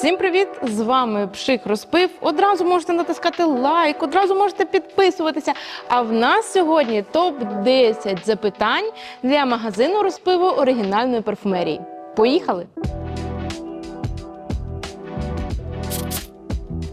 Всім привіт! З вами Пшик Розпив. Одразу можете натискати лайк, одразу можете підписуватися. А в нас сьогодні топ 10 запитань для магазину розпиву оригінальної парфумерії. Поїхали!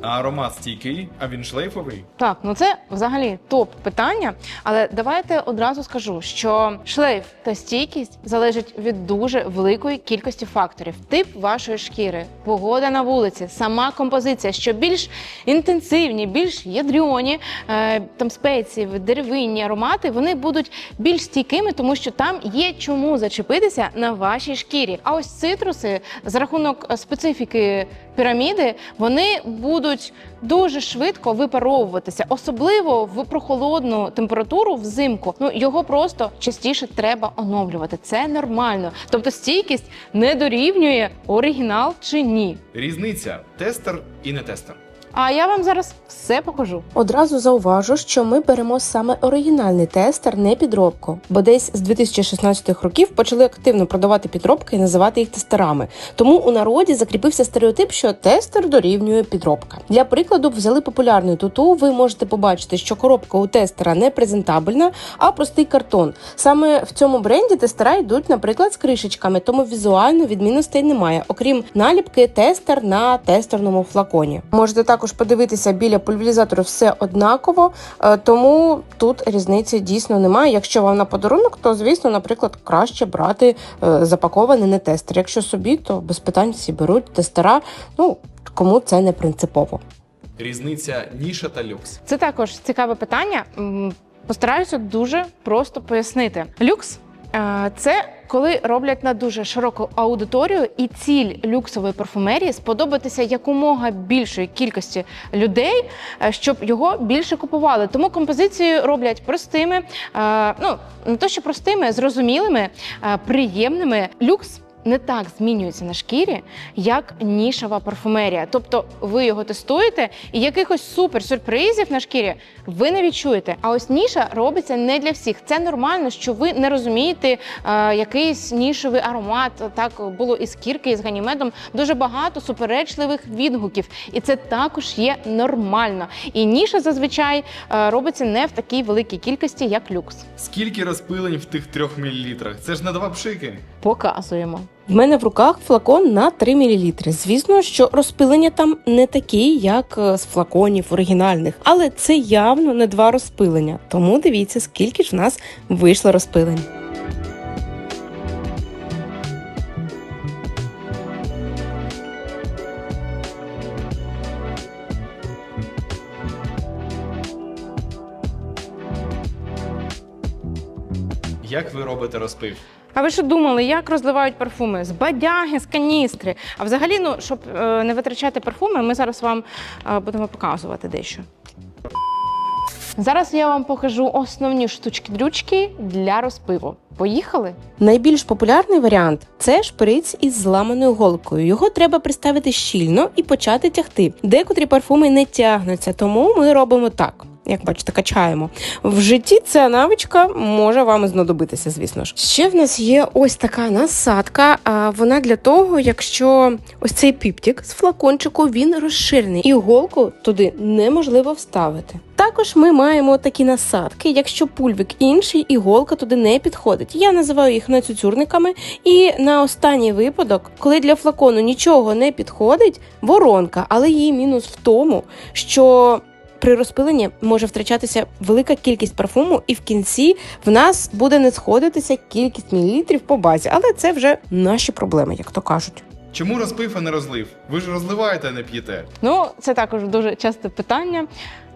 А аромат стійкий, а він шлейфовий. Так, ну це взагалі топ питання. Але давайте одразу скажу, що шлейф та стійкість залежать від дуже великої кількості факторів: тип вашої шкіри, погода на вулиці, сама композиція, що більш інтенсивні, більш ядріоні, е, там спеції, деревинні аромати, вони будуть більш стійкими, тому що там є чому зачепитися на вашій шкірі. А ось цитруси за рахунок специфіки піраміди, вони будуть дуже швидко випаровуватися, особливо в прохолодну температуру взимку. Ну його просто частіше треба оновлювати. Це нормально. Тобто стійкість не дорівнює оригінал чи ні. Різниця тестер і не тестер. А я вам зараз все покажу. Одразу зауважу, що ми беремо саме оригінальний тестер, не підробку, бо десь з 2016 років почали активно продавати підробки і називати їх тестерами. Тому у народі закріпився стереотип, що тестер дорівнює підробка. Для прикладу, взяли популярний туту. Ви можете побачити, що коробка у тестера не презентабельна, а простий картон. Саме в цьому бренді тестера йдуть, наприклад, з кришечками, тому візуально відмінностей немає, окрім наліпки тестер на тестерному флаконі. Можете також подивитися біля пульверізатору все однаково, е, тому тут різниці дійсно немає. Якщо вам на подарунок, то звісно, наприклад, краще брати е, запакований не тестер. Якщо собі, то без питань всі беруть тестера. Ну кому це не принципово. Різниця ніша та люкс. Це також цікаве питання. Постараюся дуже просто пояснити. Люкс це коли роблять на дуже широку аудиторію, і ціль люксової парфумерії сподобатися якомога більшої кількості людей, е, щоб його більше купували. Тому композиції роблять простими, е, ну не то що простими, зрозумілими, е, приємними. Люкс. Не так змінюється на шкірі, як нішова парфумерія. Тобто ви його тестуєте, і якихось супер сюрпризів на шкірі ви не відчуєте. А ось ніша робиться не для всіх. Це нормально, що ви не розумієте е, якийсь нішовий аромат. Так було і з кірки, і з ганімедом. Дуже багато суперечливих відгуків, і це також є нормально. І ніша зазвичай е, робиться не в такій великій кількості, як люкс. Скільки розпилень в тих трьох мілілітрах? Це ж на два пшики. Показуємо. В мене в руках флакон на 3 мл. Звісно, що розпилення там не такі, як е, з флаконів оригінальних, але це явно не два розпилення. Тому дивіться, скільки ж в нас вийшло розпилень. Як ви робите розпив? А ви що думали, як розливають парфуми? З бадяги, з каністри. А взагалі, ну, щоб е, не витрачати парфуми, ми зараз вам е, будемо показувати дещо. Зараз я вам покажу основні штучки-дрючки для розпиву. Поїхали? Найбільш популярний варіант це шприц із зламаною голкою. Його треба приставити щільно і почати тягти. Декотрі парфуми не тягнуться, тому ми робимо так. Як бачите, качаємо. В житті ця навичка може вам знадобитися, звісно ж. Ще в нас є ось така насадка. А вона для того, якщо ось цей піптік з флакончику він розширений, і голку туди неможливо вставити. Також ми маємо такі насадки, якщо пульвик інший, і голка туди не підходить. Я називаю їх нацюцюрниками. І на останній випадок, коли для флакону нічого не підходить, воронка, але її мінус в тому, що при розпиленні може втрачатися велика кількість парфуму, і в кінці в нас буде не сходитися кількість мілілітрів по базі, але це вже наші проблеми, як то кажуть. Чому розпив, а не розлив? Ви ж розливаєте, а не п'єте. Ну, це також дуже часте питання.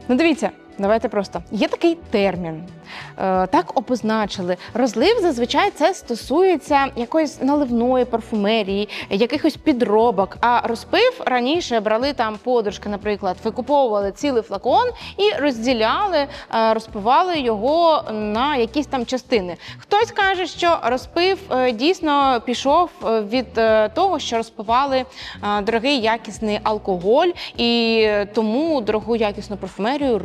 Ну, дивіться, давайте просто. Є такий термін. Е, так обозначили. Розлив зазвичай це стосується якоїсь наливної парфумерії, якихось підробок. А розпив раніше брали там подружки, наприклад, викуповували цілий флакон і розділяли, е, розпивали його на якісь там частини. Хтось каже, що розпив е, дійсно пішов від того, що розпивали дорогий якісний алкоголь, і тому дорогу якісну парфумерію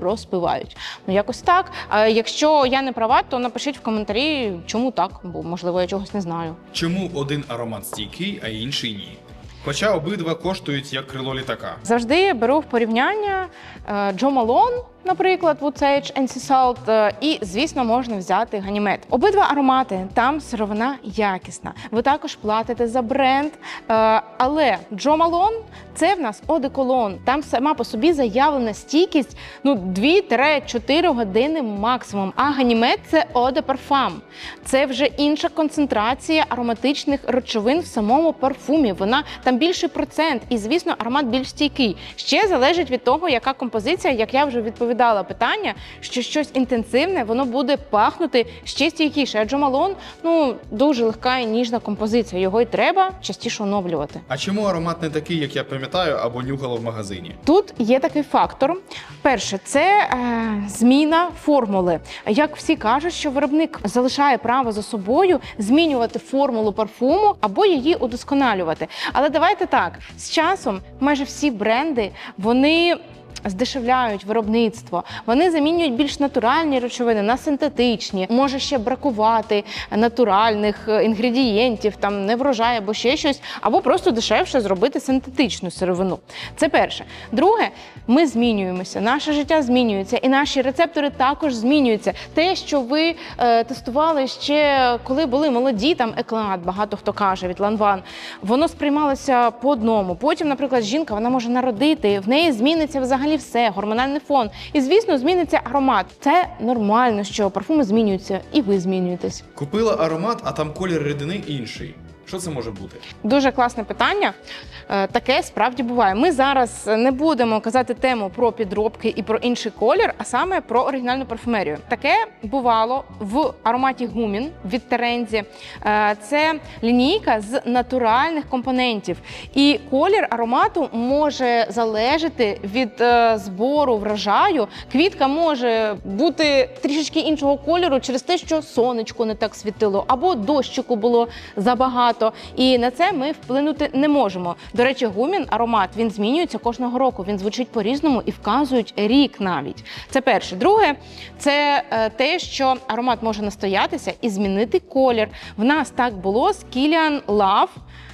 розпивають. Ну якось так. А Якщо я не права, то напишіть в коментарі, чому так, бо можливо я чогось не знаю. Чому один аромат стійкий, а інший ні? Хоча обидва коштують як крило літака. Завжди беру в порівняння е, Джо Малон, наприклад, Wood Sage and Sea Salt, е, і, звісно, можна взяти ганімед. Обидва аромати, там сировина якісна. Ви також платите за бренд. Е, але Джо Малон це в нас одеколон. Там сама по собі заявлена стійкість ну 2-4 години максимум. А ганімед це оде парфам. Це вже інша концентрація ароматичних речовин в самому парфумі. Вона там більший процент, і звісно, аромат більш стійкий. Ще залежить від того, яка композиція, як я вже відповідала питання, що щось інтенсивне, воно буде пахнути ще стійкіше. Адже Малон ну дуже легка і ніжна композиція. Його й треба частіше оновлювати. А чому аромат не такий, як я пам'ятаю, або нюхала в магазині? Тут є такий фактор. Перше, це е, зміна формули. Як всі кажуть, що виробник залишає право за собою змінювати формулу парфуму або її удосконалювати. Але давайте так: з часом майже всі бренди вони. Здешевляють виробництво, вони замінюють більш натуральні речовини на синтетичні. Може ще бракувати натуральних е, інгредієнтів, там не врожай або ще щось, або просто дешевше зробити синтетичну сировину. Це перше. Друге, ми змінюємося, наше життя змінюється, і наші рецептори також змінюються. Те, що ви е, тестували ще коли були молоді, там еклад, багато хто каже від Ланван, воно сприймалося по одному. Потім, наприклад, жінка вона може народити, в неї зміниться взагалі все, гормональний фон. І звісно, зміниться аромат. Це нормально, що парфуми змінюються, і ви змінюєтесь. Купила аромат, а там колір рідини інший. Що це може бути? Дуже класне питання. Е, Таке справді буває. Ми зараз не будемо казати тему про підробки і про інший колір, а саме про оригінальну парфумерію. Таке бувало в ароматі гумін від Терензі. Е, Це лінійка з натуральних компонентів. І колір аромату може залежати від е, збору врожаю. Квітка може бути трішечки іншого кольору через те, що сонечко не так світило, або дощику було забагато. І на це ми вплинути не можемо. До речі, гумін аромат він змінюється кожного року. Він звучить по-різному і вказують рік навіть. Це перше. Друге, це е, те, що аромат може настоятися і змінити колір. В нас так було з Kilian Love.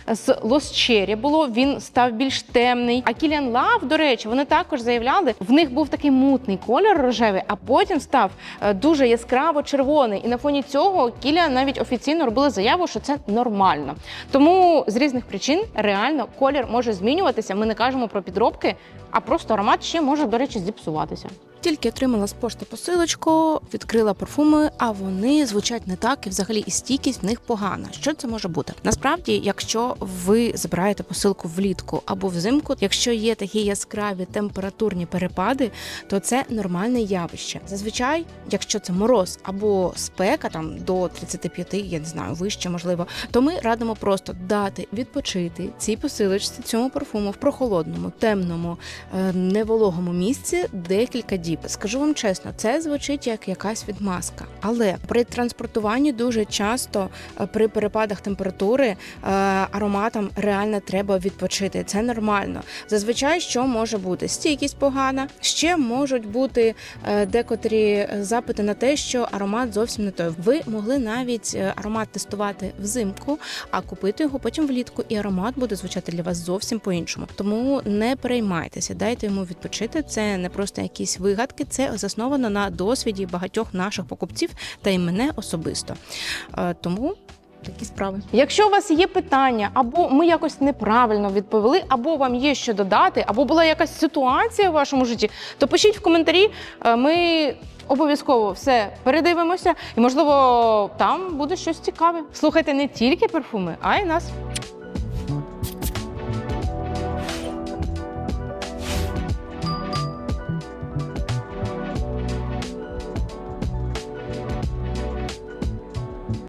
З Cherry було, він став більш темний. А Kilian Love, до речі, вони також заявляли, в них був такий мутний колір рожевий, а потім став е, дуже яскраво червоний. І на фоні цього Kilian навіть офіційно робили заяву, що це нормально. Тому з різних причин реально колір може змінюватися. Ми не кажемо про підробки, а просто аромат ще може, до речі, зіпсуватися. Тільки отримала з пошти посилочку, відкрила парфуми, а вони звучать не так, і взагалі і стійкість в них погана. Що це може бути? Насправді, якщо ви забираєте посилку влітку або взимку, якщо є такі яскраві температурні перепади, то це нормальне явище. Зазвичай, якщо це мороз або спека, там до 35, я не знаю, вище можливо, то ми радимо просто дати відпочити цій посилочці цьому парфуму в прохолодному, темному, е, невологому місці декілька діб. Скажу вам чесно, це звучить як якась відмазка. Але при транспортуванні дуже часто е, при перепадах температури е, ароматам реально треба відпочити. Це нормально. Зазвичай що може бути? Стійкість погана. Ще можуть бути е, декотрі запити на те, що аромат зовсім не той. Ви могли навіть аромат тестувати взимку, а купити його потім влітку, і аромат буде звучати для вас зовсім по-іншому. Тому не переймайтеся, дайте йому відпочити. Це не просто якісь вигадки, це засновано на досвіді багатьох наших покупців та й мене особисто. Е, Тому такі справи. Якщо у вас є питання, або ми якось неправильно відповіли, або вам є що додати, або була якась ситуація в вашому житті, то пишіть в коментарі. Е, Ми обов'язково все передивимося, і можливо там буде щось цікаве. Слухайте не тільки парфуми, а й нас.